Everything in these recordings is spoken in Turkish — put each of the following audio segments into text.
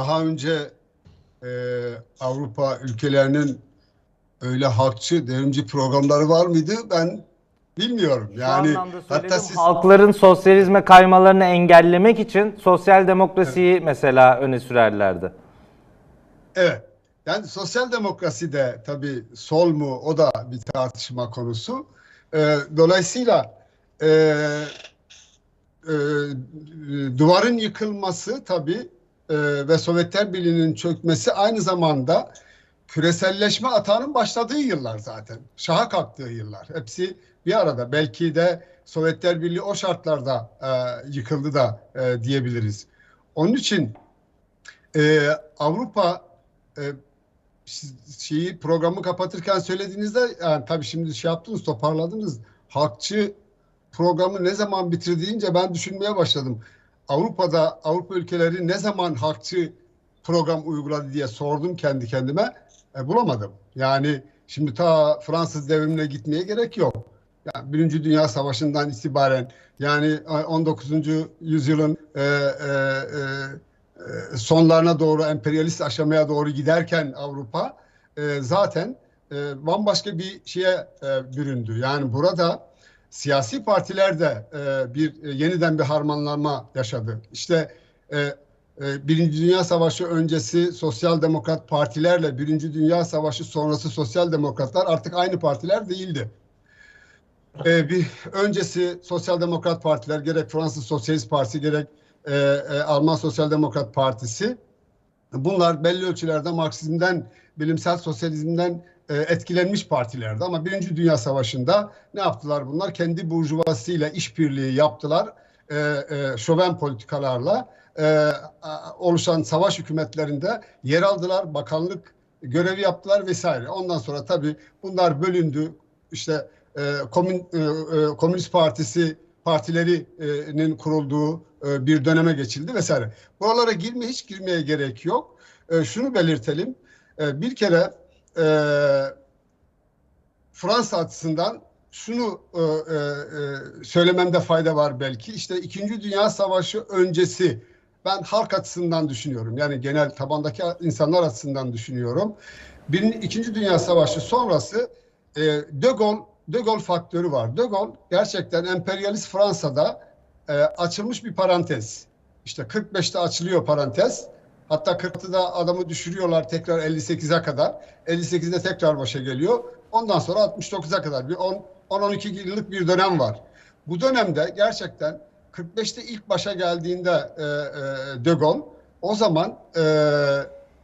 daha önce e, Avrupa ülkelerinin öyle halkçı, devrimci programları var mıydı? Ben bilmiyorum. Yani anlamda hatta söyledim. siz Halkların sosyalizme kaymalarını engellemek için sosyal demokrasiyi mesela öne sürerlerdi. evet. Yani sosyal demokrasi de tabii sol mu o da bir tartışma konusu. E, dolayısıyla e, e, duvarın yıkılması tabii e, ve Sovyetler Birliği'nin çökmesi aynı zamanda küreselleşme atağının başladığı yıllar zaten. Şaha kalktığı yıllar. Hepsi bir arada. Belki de Sovyetler Birliği o şartlarda e, yıkıldı da e, diyebiliriz. Onun için e, Avrupa e, şeyi programı kapatırken söylediğinizde yani tabii şimdi şey yaptınız toparladınız. Halkçı programı ne zaman bitir ben düşünmeye başladım. Avrupa'da Avrupa ülkeleri ne zaman halkçı program uyguladı diye sordum kendi kendime. E, bulamadım. Yani şimdi ta Fransız devrimine gitmeye gerek yok. Yani Birinci Dünya Savaşı'ndan itibaren yani 19. yüzyılın e, e, e, sonlarına doğru emperyalist aşamaya doğru giderken Avrupa e, zaten e, bambaşka bir şeye e, büründü. Yani burada siyasi partiler de e, bir e, yeniden bir harmanlanma yaşadı. İşte e, e, Birinci Dünya Savaşı öncesi sosyal demokrat partilerle Birinci Dünya Savaşı sonrası sosyal demokratlar artık aynı partiler değildi. E, bir öncesi sosyal demokrat partiler gerek Fransız Sosyalist Partisi gerek e, e, Alman Sosyal Demokrat Partisi bunlar belli ölçülerde Marksizmden, bilimsel sosyalizmden e, etkilenmiş partilerdi. Ama Birinci Dünya Savaşı'nda ne yaptılar bunlar? Kendi burjuvasıyla işbirliği yaptılar. E, e, şöven politikalarla e, oluşan savaş hükümetlerinde yer aldılar. Bakanlık görevi yaptılar vesaire. Ondan sonra tabii bunlar bölündü. İşte e, komün, e, e, Komünist Partisi partilerinin kurulduğu e, bir döneme geçildi vesaire. Buralara girme hiç girmeye gerek yok. E, şunu belirtelim. E, bir kere e, Fransa açısından şunu e, e, e, söylememde fayda var belki. İşte İkinci Dünya Savaşı öncesi ben halk açısından düşünüyorum. Yani genel tabandaki insanlar açısından düşünüyorum. Bir, İkinci Dünya Savaşı sonrası e, De Gaulle De Gaulle faktörü var. De Gaulle gerçekten emperyalist Fransa'da e, açılmış bir parantez. İşte 45'te açılıyor parantez. Hatta 40'da adamı düşürüyorlar tekrar 58'e kadar. 58'de tekrar başa geliyor. Ondan sonra 69'a kadar bir 10-12 yıllık bir dönem var. Bu dönemde gerçekten 45'te ilk başa geldiğinde e, e, De Gaulle o zaman e,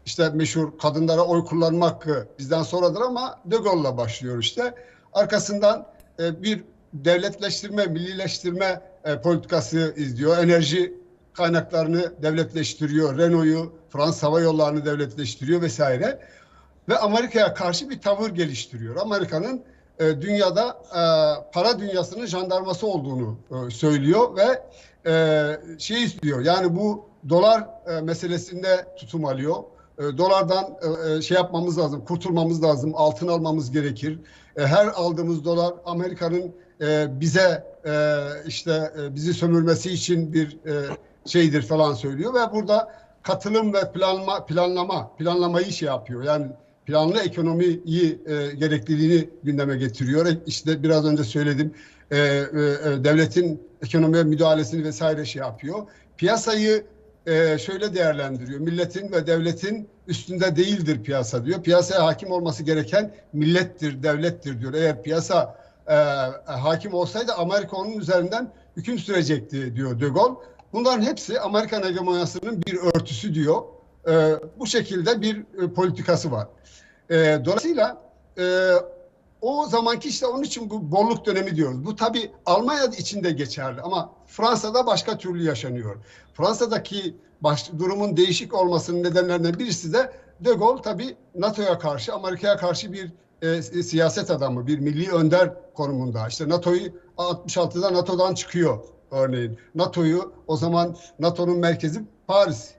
işte meşhur kadınlara oy kullanma hakkı bizden sonradır ama De Gaulle'la başlıyor işte. Arkasından e, bir devletleştirme, millileştirme e, politikası izliyor. Enerji kaynaklarını devletleştiriyor. Renault'u, Fransız Hava Yolları'nı devletleştiriyor vesaire. Ve Amerika'ya karşı bir tavır geliştiriyor. Amerika'nın e, dünyada e, para dünyasının jandarması olduğunu e, söylüyor ve e, şey istiyor. Yani bu dolar e, meselesinde tutum alıyor. E, dolardan e, e, şey yapmamız lazım, kurtulmamız lazım, altın almamız gerekir. E, her aldığımız dolar Amerika'nın e, bize e, işte e, bizi sömürmesi için bir e, şeydir falan söylüyor ve burada katılım ve planlama planlama planlamayı şey yapıyor. Yani planlı ekonomiyi e, gerekliliğini gündeme getiriyor. E, İşte biraz önce söyledim. E, e, devletin ekonomiye müdahalesini vesaire şey yapıyor. Piyasayı e, şöyle değerlendiriyor. Milletin ve devletin üstünde değildir piyasa diyor. Piyasaya hakim olması gereken millettir, devlettir diyor. Eğer piyasa e, hakim olsaydı Amerika onun üzerinden hüküm sürecekti diyor De Gaulle. Bunların hepsi Amerikan hegemonyasının bir örtüsü diyor. E, bu şekilde bir e, politikası var. E, dolayısıyla e, o zamanki işte onun için bu bolluk dönemi diyoruz. Bu tabi Almanya içinde geçerli ama Fransa'da başka türlü yaşanıyor. Fransa'daki baş, durumun değişik olmasının nedenlerinden birisi de De Gaulle tabi NATO'ya karşı, Amerika'ya karşı bir e, siyaset adamı, bir milli önder konumunda. İşte NATO'yu 66'da NATO'dan çıkıyor örneğin. NATO'yu o zaman NATO'nun merkezi Paris.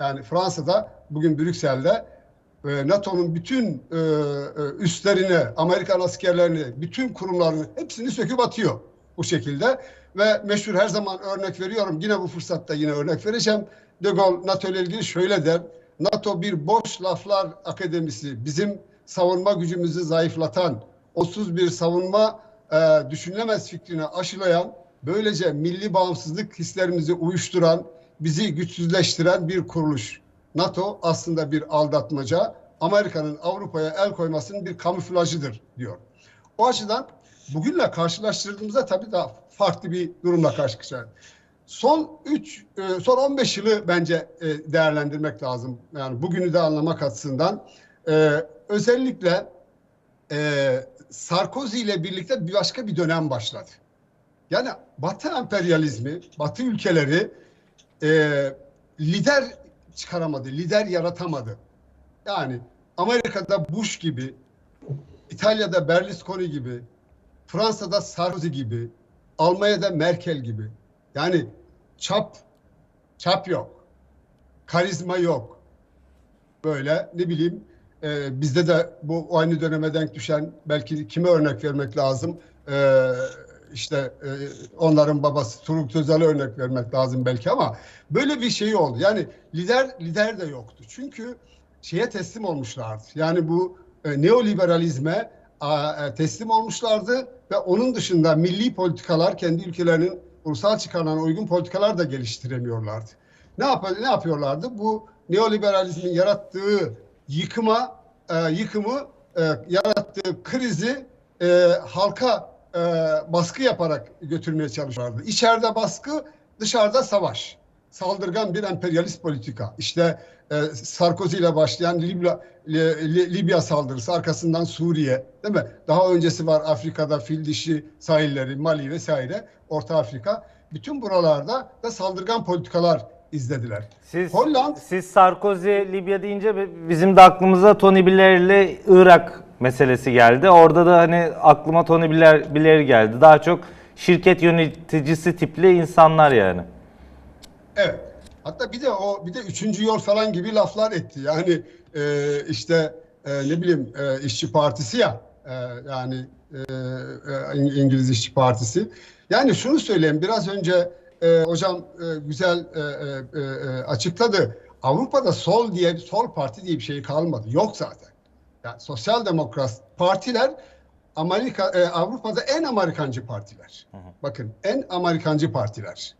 Yani Fransa'da bugün Brüksel'de e, NATO'nun bütün e, üstlerini, Amerikan askerlerini, bütün kurumlarını hepsini söküp atıyor. bu şekilde ve meşhur her zaman örnek veriyorum. Yine bu fırsatta yine örnek vereceğim. De Gaulle NATO ile ilgili şöyle der. NATO bir boş laflar akademisi. Bizim savunma gücümüzü zayıflatan, onsuz bir savunma e, düşünülemez fikrini aşılayan, böylece milli bağımsızlık hislerimizi uyuşturan, bizi güçsüzleştiren bir kuruluş. NATO aslında bir aldatmaca, Amerika'nın Avrupa'ya el koymasının bir kamuflajıdır diyor. O açıdan bugünle karşılaştırdığımızda tabii daha farklı bir durumla karşı. Son 3 son 15 yılı bence e, değerlendirmek lazım. Yani bugünü de anlamak açısından e, özellikle e, Sarkozy ile birlikte bir başka bir dönem başladı. Yani Batı emperyalizmi, Batı ülkeleri e, lider çıkaramadı, lider yaratamadı. Yani Amerika'da Bush gibi, İtalya'da Berlusconi gibi, Fransa'da Sarkozy gibi, Almanya'da Merkel gibi. Yani çap, çap yok. Karizma yok. Böyle ne bileyim e, bizde de bu aynı döneme denk düşen belki kime örnek vermek lazım? E, işte e, onların babası Turgut Özal'a örnek vermek lazım belki ama böyle bir şey oldu. Yani lider lider de yoktu. Çünkü şeye teslim olmuşlardı. Yani bu e, neoliberalizme e, teslim olmuşlardı ve onun dışında milli politikalar kendi ülkelerinin ulusal çıkarlarına uygun politikalar da geliştiremiyorlardı. Ne yap ne yapıyorlardı? Bu neoliberalizmin yarattığı yıkıma e, yıkımı e, yarattığı krizi e, halka e, baskı yaparak götürmeye çalışıyorlardı. İçeride baskı, dışarıda savaş. Saldırgan bir emperyalist politika. İşte e, Sarkozy ile başlayan Libya, Li, Libya saldırısı, arkasından Suriye, değil mi? Daha öncesi var Afrika'da fil dişi sahilleri, Mali vesaire, Orta Afrika. Bütün buralarda da saldırgan politikalar izlediler. Siz, Holland- siz Sarkozy, Libya deyince bizim de aklımıza Tony Blair ile Irak meselesi geldi. Orada da hani aklıma Tony Blair, Blair geldi. Daha çok şirket yöneticisi tipli insanlar yani. Evet. Hatta bir de o bir de üçüncü yol falan gibi laflar etti. Yani e, işte e, ne bileyim e, işçi partisi ya e, yani e, e, İngiliz işçi partisi. Yani şunu söyleyeyim biraz önce e, hocam e, güzel e, e, e, açıkladı. Avrupa'da sol diye sol parti diye bir şey kalmadı. Yok zaten. Yani sosyal demokrat partiler Amerika e, Avrupa'da en Amerikancı partiler. Bakın en Amerikancı partiler.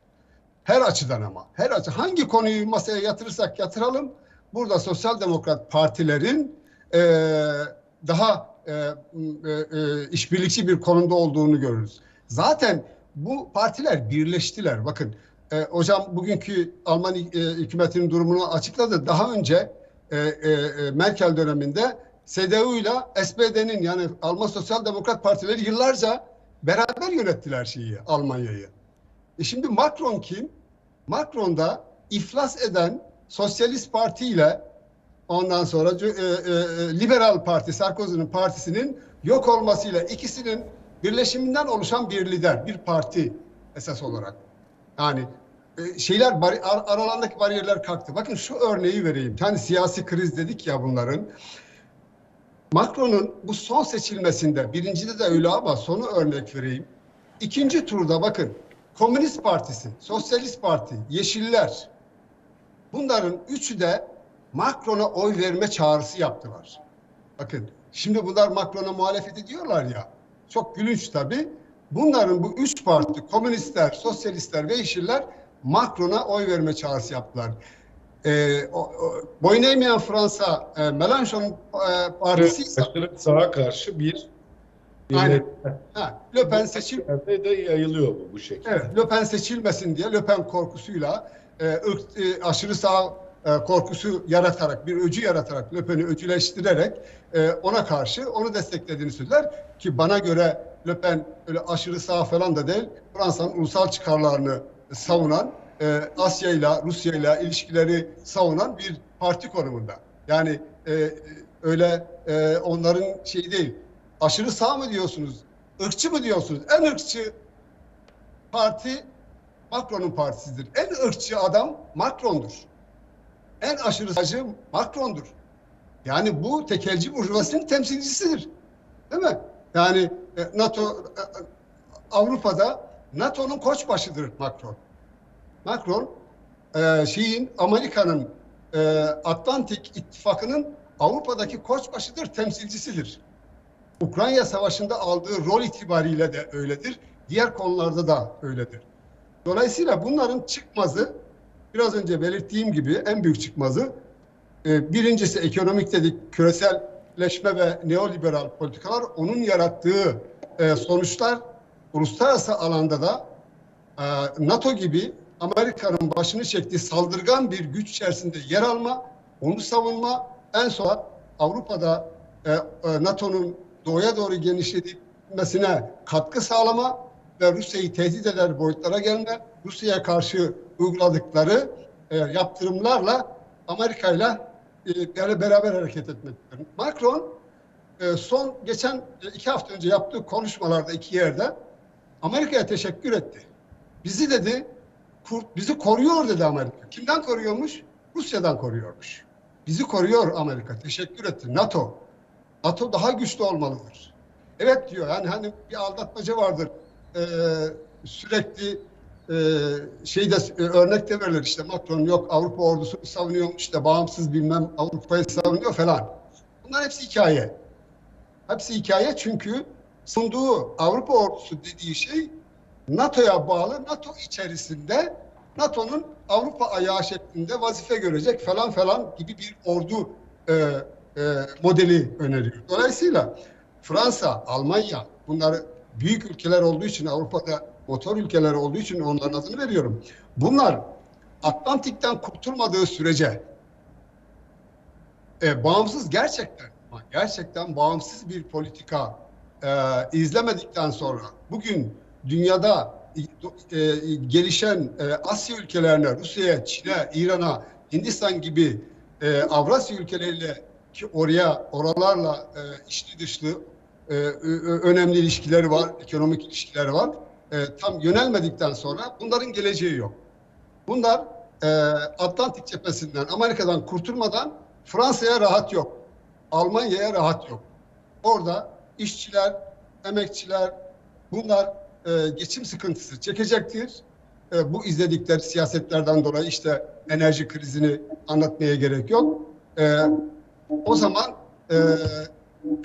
Her açıdan ama. Her açı. Hangi konuyu masaya yatırırsak yatıralım burada sosyal demokrat partilerin e, daha e, e, e, işbirlikçi bir konumda olduğunu görürüz. Zaten bu partiler birleştiler. Bakın e, hocam bugünkü Alman e, hükümetinin durumunu açıkladı. Daha önce e, e, e, Merkel döneminde CDU ile SPD'nin yani Alman Sosyal Demokrat Partileri yıllarca beraber yönettiler şeyi Almanya'yı. E şimdi Macron kim? Macron da iflas eden Sosyalist Parti ile ondan sonra e, e, Liberal Parti, Sarkozy'nin partisinin yok olmasıyla ikisinin birleşiminden oluşan bir lider, bir parti esas olarak. Yani e, şeyler bari, ar, aralarındaki bariyerler kalktı. Bakın şu örneği vereyim. Hani siyasi kriz dedik ya bunların. Macron'un bu son seçilmesinde, birincide de öyle ama sonu örnek vereyim. İkinci turda bakın Komünist Partisi, Sosyalist Parti, Yeşiller bunların üçü de Macron'a oy verme çağrısı yaptılar. Bakın şimdi bunlar Macron'a muhalefet ediyorlar ya. Çok gülünç tabii. Bunların bu üç parti, komünistler, sosyalistler ve yeşiller Macron'a oy verme çağrısı yaptılar. Ee, o, o, boyun eğmeyen Fransa, e, Mélenchon e, partisi ise Aşırı sağa karşı bir Aynen. ha, Le Pen Yerde de yayılıyor bu bu şekilde. Evet, Le Pen seçilmesin diye Le Pen korkusuyla e, ırk- e, aşırı sağ e, korkusu yaratarak, bir öcü yaratarak, Le Pen'i öcüleştirerek e, ona karşı onu desteklediğini söylediler. Ki bana göre Le Pen öyle aşırı sağ falan da değil, Fransa'nın ulusal çıkarlarını savunan, e, Asya ile Rusya ile ilişkileri savunan bir parti konumunda. Yani e, öyle e, onların şeyi değil. Aşırı sağ mı diyorsunuz? Irkçı mı diyorsunuz? En ırkçı parti Macron'un partisidir. En ırkçı adam Macron'dur. En aşırı sağcı Macron'dur. Yani bu tekelci burjuvasının temsilcisidir. Değil mi? Yani e, NATO e, Avrupa'da NATO'nun koçbaşıdır Macron. Macron e, şeyin Amerika'nın e, Atlantik İttifakı'nın Avrupa'daki koçbaşıdır, temsilcisidir. Ukrayna Savaşı'nda aldığı rol itibariyle de öyledir. Diğer konularda da öyledir. Dolayısıyla bunların çıkmazı biraz önce belirttiğim gibi en büyük çıkmazı e, birincisi ekonomik dedik küreselleşme ve neoliberal politikalar onun yarattığı e, sonuçlar uluslararası alanda da e, NATO gibi Amerika'nın başını çektiği saldırgan bir güç içerisinde yer alma, onu savunma, en son Avrupa'da e, e, NATO'nun doğuya doğru genişlemesine katkı sağlama ve Rusya'yı tehdit eder boyutlara gelme, Rusya'ya karşı uyguladıkları e, yaptırımlarla Amerika'yla e, yani beraber hareket etmektir. Macron e, son geçen e, iki hafta önce yaptığı konuşmalarda iki yerde Amerika'ya teşekkür etti. Bizi dedi kur- bizi koruyor dedi Amerika. Kimden koruyormuş? Rusya'dan koruyormuş. Bizi koruyor Amerika. Teşekkür etti. NATO. NATO daha güçlü olmalıdır. Evet diyor. Yani hani bir aldatmaca vardır. Ee, sürekli e, şeyde e, örnek de verilir işte Macron yok Avrupa ordusunu savunuyor işte bağımsız bilmem Avrupa'yı savunuyor falan. Bunlar hepsi hikaye. Hepsi hikaye çünkü sunduğu Avrupa ordusu dediği şey NATO'ya bağlı, NATO içerisinde NATO'nun Avrupa ayağı şeklinde vazife görecek falan falan gibi bir ordu e, e, modeli öneriyor. Dolayısıyla Fransa, Almanya bunları büyük ülkeler olduğu için Avrupa'da motor ülkeler olduğu için onların adını veriyorum. Bunlar Atlantik'ten kurtulmadığı sürece e, bağımsız gerçekten gerçekten bağımsız bir politika e, izlemedikten sonra bugün dünyada e, gelişen e, Asya ülkelerine, Rusya'ya, Çin'e, İran'a, Hindistan gibi e, Avrasya ülkeleriyle ki oraya oralarla e, içli dışlı e, önemli ilişkileri var, ekonomik ilişkileri var. E, tam yönelmedikten sonra bunların geleceği yok. Bunlar e, Atlantik cephesinden, Amerika'dan kurtulmadan Fransa'ya rahat yok. Almanya'ya rahat yok. Orada işçiler, emekçiler bunlar e, geçim sıkıntısı çekecektir. E, bu izledikleri siyasetlerden dolayı işte enerji krizini anlatmaya gerek yok. E, o zaman e,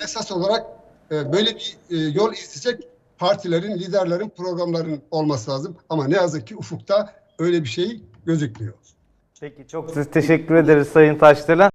esas olarak e, böyle bir e, yol izleyecek partilerin, liderlerin, programların olması lazım. Ama ne yazık ki ufukta öyle bir şey gözükmüyor. Peki çok teşekkür ederiz Sayın Taşdelen.